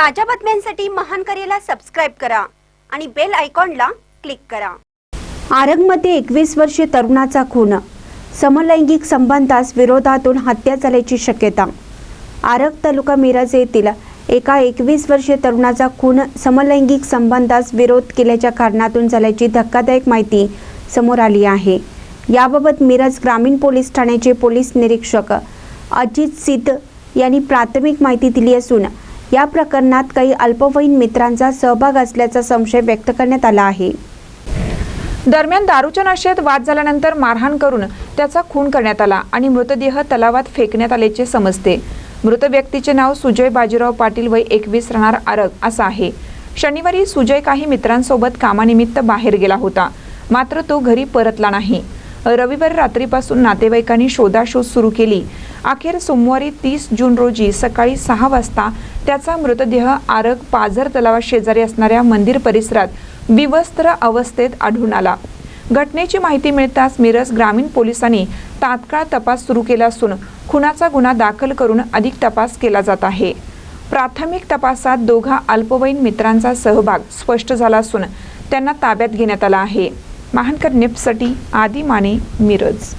ताज्या बातम्यांसाठी महान करेला सबस्क्राईब करा आणि बेल आयकॉनला क्लिक करा. आरगमध्ये एकवीस वर्षीय तरुणाचा खून. समलैंगिक संबंधास विरोधातून हत्या झाल्याची शक्यता. आरग तालुका मिरज येथील एका एकवीस वर्षीय तरुणाचा खून समलैंगिक संबंधास विरोध केल्याच्या कारणातून झाल्याची धक्कादायक माहिती समोर आली आहे. याबाबत मिरज ग्रामीण पोलीस ठाण्याचे पोलीस निरीक्षक अजित सिद्ध यांनी प्राथमिक माहिती दिली असून या प्रकरणात काही अल्पवयीन मित्रांचा सहभाग असल्याचा संशय व्यक्त करण्यात आला आहे. दरम्यान दारूच्या नशेत वाद झाल्यानंतर मारहाण करून त्याचा खून करण्यात आला आणि मृतदेह तलावात फेकण्यात आल्याचे समजते. मृत व्यक्तीचे नाव सुजय बाजीराव पाटील वय एकवीस राहणार आरग असं आहे. शनिवारी सुजय काही मित्रांसोबत कामानिमित्त बाहेर गेला होता. मात्र तो घरी परतला नाही. रविवारी रात्रीपासून नातेवाईकांनी शोधाशोध सुरू केली. अखेर सोमवारी तीस जून रोजी सकाळी सहा वाजता त्याचा मृतदेह आरग पाझर तलावाशेजारी असणाऱ्या मंदिर परिसरात विवस्त्र अवस्थेत आढळून आला. घटनेची माहिती मिळताच मिरज ग्रामीण पोलिसांनी तात्काळ तपास सुरू केला असून खुनाचा गुन्हा दाखल करून अधिक तपास केला जात आहे. प्राथमिक तपासात दोघा अल्पवयीन मित्रांचा सहभाग स्पष्ट झाला असून त्यांना ताब्यात घेण्यात आला आहे. महानकर निप्ससाठी आदी माने मिरज.